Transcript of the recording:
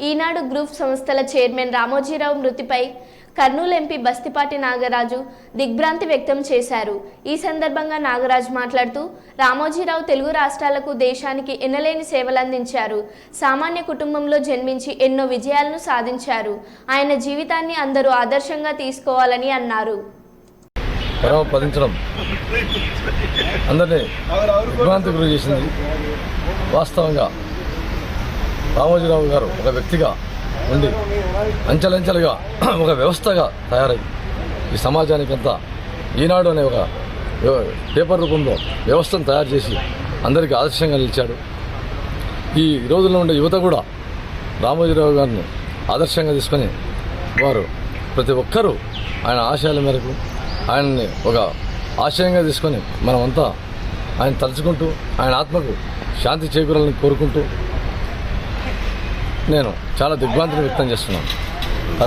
ఈనాడు group సంస్థల chairman Ramoji Rao మృతిపై Kurnool MP Bastipati Nagaraju దిగ్భ్రాంతి వ్యక్తం చేశారు. ఈ సందర్భంగా నాగరాజు మాట్లాడుతూ రామోజీరావు తెలుగు రాష్ట్రాలకు దేశానికి ఎనలేని సేవలందించారు. సామాన్య కుటుంబంలో జన్మించి ఎన్నో విజయాలను సాధించారు. ఆయన జీవితాన్ని అందరూ ఆదర్శంగా తీసుకోవాలని అన్నారు. అందరినీ విభ్రాంతి గురి చేసింది. వాస్తవంగా రామోజీరావు గారు ఒక వ్యక్తిగా ఉండి అంచెలంచెలుగా ఒక వ్యవస్థగా తయారై ఈ సమాజానికంతా ఈనాడు అనే ఒక పేపర్ రూపంలో వ్యవస్థను తయారు చేసి అందరికీ ఆదర్శంగా నిలిచాడు. ఈ రోజుల్లో ఉండే యువత కూడా రామోజీరావు గారిని ఆదర్శంగా తీసుకొని వారు ప్రతి ఒక్కరూ ఆయన ఆశయాల మేరకు ఆయన్ని ఒక ఆశయంగా తీసుకొని మనమంతా ఆయన తలుచుకుంటూ ఆయన ఆత్మకు శాంతి చేకూరాలని కోరుకుంటూ నేను చాలా దిగ్భ్రాంతిని వ్యక్తం చేస్తున్నాను.